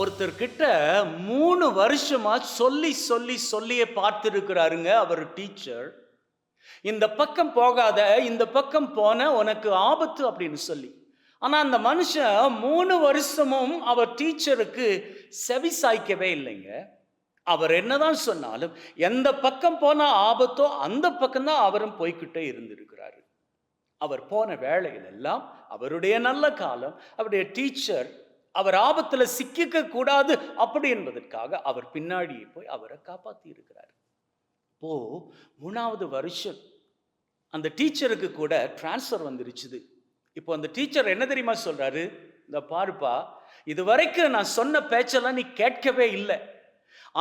ஒருத்தர்கிட்ட மூணு வருஷமா சொல்லி சொல்லி சொல்லியே பார்த்துருக்கிறாருங்க அவர் டீச்சர். இந்த பக்கம் போகாத இந்த பக்கம் போன உனக்கு ஆபத்து அப்படின்னு சொல்லி. ஆனா அந்த மனுஷன் மூணு வருஷமும் அவர் டீச்சருக்கு செவி சாய்க்கவே இல்லைங்க. அவர் என்னதான் சொன்னாலும் எந்த பக்கம் போனா ஆபத்தோ அந்த பக்கம்தான் அவரும் போய்கிட்டே இருந்திருக்கிறாரு. அவர் போன வேலைகள் எல்லாம் அவருடைய நல்ல காலம் அவருடைய டீச்சர் அவர் ஆபத்தில் சிக்கிக்க கூடாது அப்படி என்பதற்காக அவர் பின்னாடியே போய் அவரை காப்பாத்தி இருக்கிறார் இப்போ மூணாவது வருஷம். அந்த டீச்சருக்கு கூட டிரான்ஸ்ஃபர் வந்துருச்சுது. இப்போ அந்த டீச்சர் என்ன தெரியுமா சொல்றாரு? இந்த பாருப்பா இது வரைக்கும் நான் சொன்ன பேச்செல்லாம் நீ கேட்கவே இல்லை.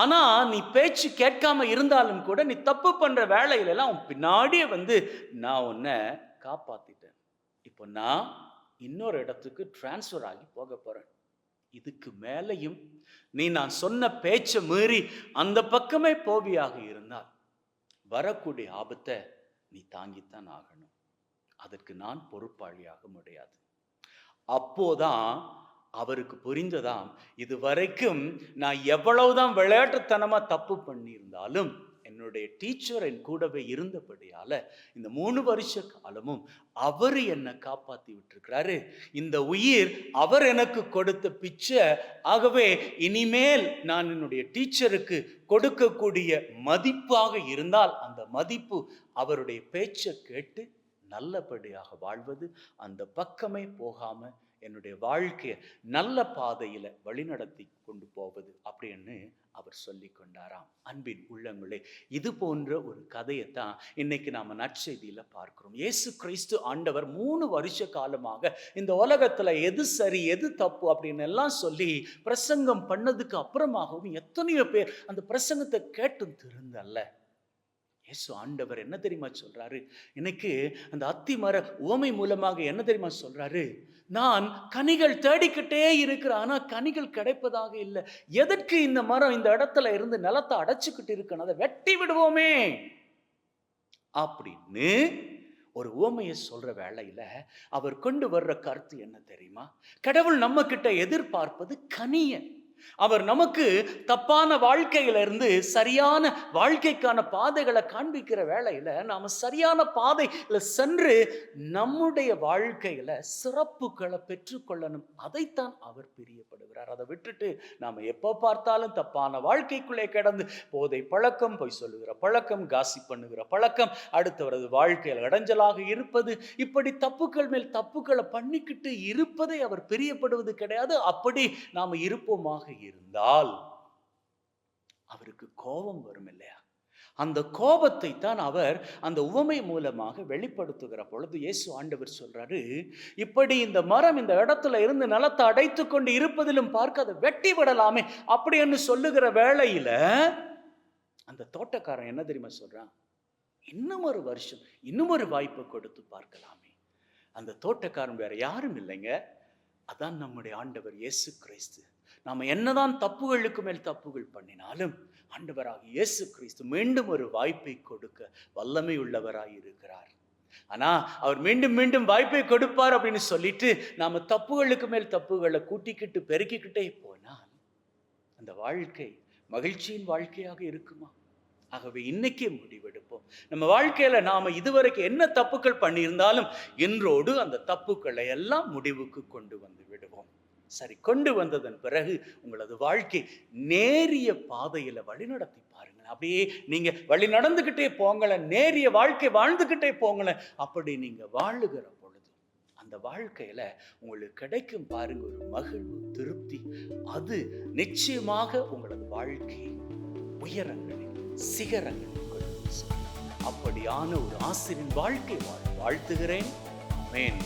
ஆனா நீ பேச்சு கேட்காம இருந்தாலும் கூட நீ தப்பு பண்ற வேலையில எல்லாம் உன் பின்னாடியே வந்து நான் உன்னை காப்பாத்திட்டேன். இப்போ நான் இன்னொரு இடத்துக்கு டிரான்ஸ்ஃபர் ஆகி போக போறேன். இதுக்கு மேலையும் நீ நான் சொன்ன பேச்சை மீறி அந்த பக்கமே போவியாக இருந்தால் வரக்கூடிய ஆபத்தை நீ தாங்கித்தான் ஆகணும். அதற்கு நான் பொறுப்பாளியாக முடியாது. அப்போதான் அவருக்கு புரிந்ததாம் இது வரைக்கும் நான் எவ்வளவுதான் விளையாட்டுத்தனமா தப்பு பண்ணியிருந்தாலும் என்னுடைய டீச்சர் என் கூடவே இருந்தபடியால இந்த மூணு வருஷ காலமும் அவர் என்னை காப்பாற்றி விட்டுருக்கிறாரு. இந்த உயிர் அவர் எனக்கு கொடுத்த பிச்சை. ஆகவே இனிமேல் நான் என்னுடைய டீச்சருக்கு கொடுக்கக்கூடிய மதிப்பாக இருந்தால் அந்த மதிப்பு அவருடைய பேச்சை கேட்டு நல்லபடியாக வாழ்வது அந்த பக்கமே போகாம என்னுடைய வாழ்க்கையை நல்ல பாதையில் வழிநடத்தி கொண்டு போவது அப்படின்னு அவர் சொல்லி கொண்டாராம். அன்பின் உள்ளங்களே இது போன்ற ஒரு கதையை தான் இன்னைக்கு நாம் நற்செய்தியில் பார்க்கிறோம். இயேசு கிறிஸ்து ஆண்டவர் மூணு வருஷ காலமாக இந்த உலகத்தில் எது சரி எது தப்பு அப்படின்னு எல்லாம் சொல்லி பிரசங்கம் பண்ணதுக்கு அப்புறமாகவும் எத்தனையோ பேர் அந்த பிரசங்கத்தை கேட்டும் திருந்தல்ல இயேசு ஆண்டவர் என்ன தெரியுமா சொல்கிறாரு எனக்கு அந்த அத்தி மர உவமை மூலமாக என்ன தெரியுமா சொல்கிறாரு நான் கனிகள் தேடிக்கிட்டே இருக்கிறேன். ஆனால் கனிகள் கிடைப்பதாக இல்லை. எதற்கு இந்த மரம் இந்த இடத்துல இருந்து நிலத்தை அடைச்சிக்கிட்டு இருக்கணும் அதை வெட்டி விடுவோமே? அப்படின்னு ஒரு உவமையை சொல்ற வேலையில் அவர் கொண்டு வர்ற கருத்து என்ன தெரியுமா? கடவுள் நம்ம கிட்ட எதிர்பார்ப்பது கனியை. அவர் நமக்கு தப்பான வாழ்க்கையில இருந்து சரியான வாழ்க்கைக்கான பாதைகளை காண்பிக்கிற வேலையில் நாம சரியான பாதையில் சென்று நம்முடைய வாழ்க்கையில சிறப்புகளை பெற்றுக்கொள்ளணும். அதைத்தான் அவர் பிரியப்படுகிறார். அதை விட்டுட்டு நாம எப்போ பார்த்தாலும் தப்பான வாழ்க்கைக்குள்ளே கிடந்து போதை பழக்கம் பொய் சொல்லுகிற பழக்கம் காசி பண்ணுகிற பழக்கம் அடுத்தவரது வாழ்க்கையில் இடைஞ்சலாக இருப்பது இப்படி தப்புக்கள் மேல் தப்புக்களை பண்ணிக்கிட்டு இருப்பதை அவர் பிரியப்படுவது கிடையாது. அப்படி நாம இருப்போமாக இருந்தால் அவருக்கு கோபம் வரும் இல்லையா? அந்த கோபத்தை தான் அவர் அந்த உவமை மூலமாக வெளிப்படுத்துகிற பொழுது இயேசு ஆண்டவர் சொல்றாரு இப்படி இந்த மரம் இந்த இடத்துல இருந்து நிலத்தை அடைத்து கொண்டு இருப்பதிலும் பார்க்க அதை வெட்டி விடலாமே. அப்படி என்று சொல்லுகிற வேளையில அந்த தோட்டக்காரன் என்ன தெரியுமா சொல்றான்? இன்னும் ஒரு வருஷம் இன்னும் ஒரு வாய்ப்பை கொடுத்து பார்க்கலாமே. அந்த தோட்டக்காரன் வேற யாரும் இல்லைங்க. அதான் நம்முடைய ஆண்டவர் இயேசு கிறிஸ்து. நாம என்னதான் தப்புகளுக்கு மேல் தப்புகள் பண்ணினாலும் ஆண்டவராக இயேசு கிறிஸ்து மீண்டும் ஒரு வாய்ப்பை கொடுக்க வல்லமை உள்ளவராய் இருக்கிறார். ஆனா அவர் மீண்டும் மீண்டும் வாய்ப்பை கொடுப்பார் அப்படின்னு சொல்லிட்டு நாம தப்புகளுக்கு மேல் தப்புகளை கூட்டிக்கிட்டு பெருக்கிக்கிட்டே போனால் அந்த வாழ்க்கை மகிழ்ச்சியின் வாழ்க்கையாக இருக்குமா? ஆகவே இன்னைக்கே முடிவெடுப்போம். நம்ம வாழ்க்கையில நாம இதுவரைக்கும் என்ன தப்புக்கள் பண்ணியிருந்தாலும் இன்றோடு அந்த தப்புக்களை எல்லாம் முடிவுக்கு கொண்டு வந்து விடுவோம். சரி கொண்டு வந்ததன் பிறகு உங்களது வாழ்க்கை நேரிய பாதையில வழிநடத்தி பாருங்களேன். அப்படியே நீங்க வழி நடந்துகிட்டே போங்களேன் நேரிய வாழ்க்கை வாழ்ந்துகிட்டே போங்களேன். அப்படி நீங்க வாழுகிற பொழுது அந்த வாழ்க்கையில உங்களுக்கு கிடைக்கும் பாருங்க ஒரு மகிழ்வு திருப்தி. அது நிச்சயமாக உங்களது வாழ்க்கை உயரங்களில் சிகரங்களில் அப்படியான ஒரு ஆசிரியன் வாழ்க்கை வாழ்த்துகிறேன். மேன்